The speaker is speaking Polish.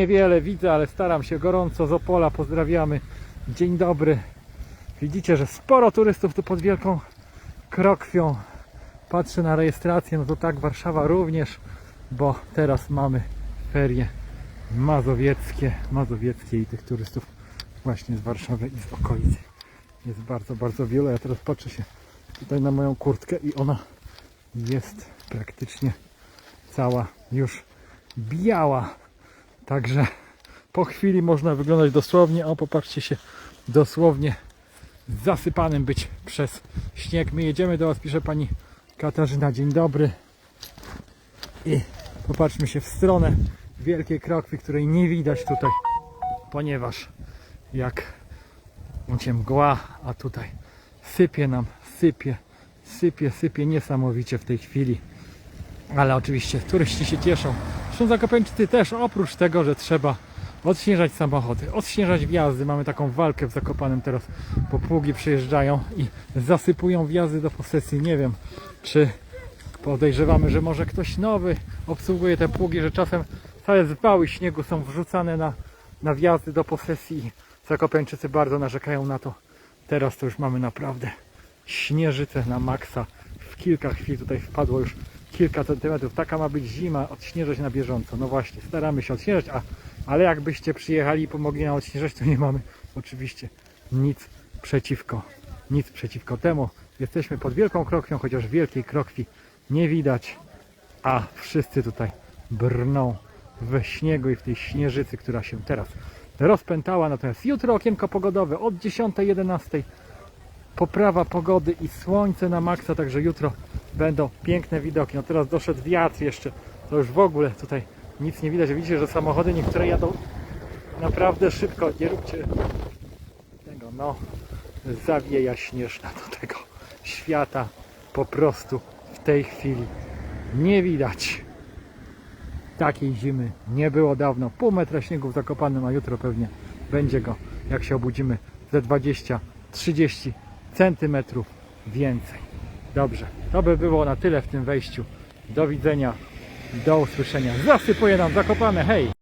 Niewiele widzę, ale staram się gorąco z Opola. Pozdrawiamy. Dzień dobry. Widzicie, że sporo turystów tu pod Wielką Krokwią. Patrzę na rejestrację, no to tak Warszawa również, bo teraz mamy ferie mazowieckie, mazowieckie i tych turystów właśnie z Warszawy i z okolicy jest bardzo, bardzo wiele. Ja teraz patrzę się tutaj na moją kurtkę i ona jest praktycznie cała już biała. Także po chwili można wyglądać dosłownie, o popatrzcie się, dosłownie zasypanym być przez śnieg. My jedziemy do Was, pisze Pani Katarzyna, dzień dobry. I popatrzmy się w stronę Wielkiej Krokwi, której nie widać tutaj, ponieważ jak będzie mgła, a tutaj sypie nam, sypie, sypie, sypie niesamowicie w tej chwili. Ale oczywiście turyści się cieszą. Zresztą Zakopańczycy też, oprócz tego, że trzeba odśnieżać samochody, odśnieżać wjazdy. Mamy taką walkę w Zakopanem teraz, bo pługi przyjeżdżają i zasypują wjazdy do posesji. Nie wiem, czy podejrzewamy, że może ktoś nowy obsługuje te pługi, że czasem całe zwały śniegu są wrzucane na, na wjazdy do posesji. Zakopańczycy bardzo narzekają na to. Teraz to już mamy naprawdę śnieżycę na maksa. W kilka chwil tutaj wpadło już kilka centymetrów. Taka ma być zima, odśnieżać na bieżąco. No właśnie, staramy się odśnieżać, a, ale jakbyście przyjechali i pomogli nam odśnieżać, to nie mamy oczywiście nic przeciwko, nic przeciwko temu. Jesteśmy pod Wielką Krokwią, chociaż Wielkiej Krokwi nie widać, a wszyscy tutaj brną we śniegu i w tej śnieżycy, która się teraz rozpętała. Natomiast jutro okienko pogodowe od 10.11 poprawa pogody i słońce na maksa, także jutro będą piękne widoki. No teraz doszedł wiatr jeszcze, to już w ogóle tutaj nic nie widać. Widzicie, że samochody niektóre jadą naprawdę szybko. Nie róbcie tego, no zawieja śnieżna do tego świata po prostu w tej chwili nie widać. Takiej zimy nie było dawno. Pół metra śniegu w Zakopanem, a jutro pewnie będzie go, jak się obudzimy, ze 20-30 centymetrów więcej. Dobrze, to by było na tyle w tym wejściu. Do widzenia, do usłyszenia. Zasypuje nam Zakopane, hej!